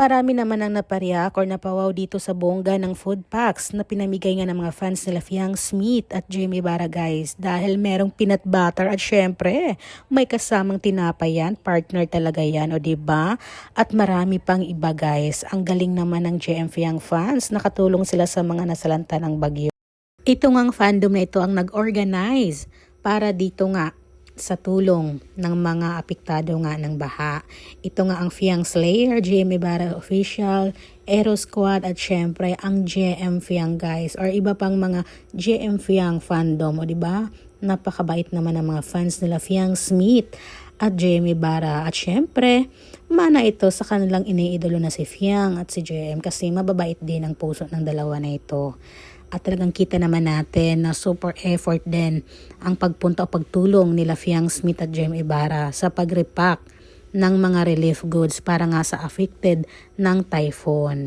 Marami naman ang napariak or napawaw dito sa bongga ng food packs na pinamigay nga ng mga fans nila Fiang Smith at Jamie Bara guys dahil merong peanut butter at syempre may kasamang tinapay yan, partner talaga yan o ba diba? At marami pang iba guys. Ang galing naman ng JM Fiang fans, nakatulong sila sa mga nasalanta ng bagyo. Ito ngang fandom na ito ang nag-organize para dito nga sa tulong ng mga apektado nga ng baha. Ito nga ang Fiang Slayer, GM Ibarra Official, Aero Squad at syempre ang JM Fiang guys or iba pang mga JM Fiang fandom o di ba? Napakabait naman ng mga fans nila Fiang Smith at JM Ibarra at syempre mana ito sa kanilang iniidolo na si Fiang at si JM kasi mababait din ang puso ng dalawa na ito. At talagang kita naman natin na super effort din ang pagpunta o pagtulong nila Fiang Smith at Jem Ibarra sa pag-repack ng mga relief goods para nga sa affected ng typhoon.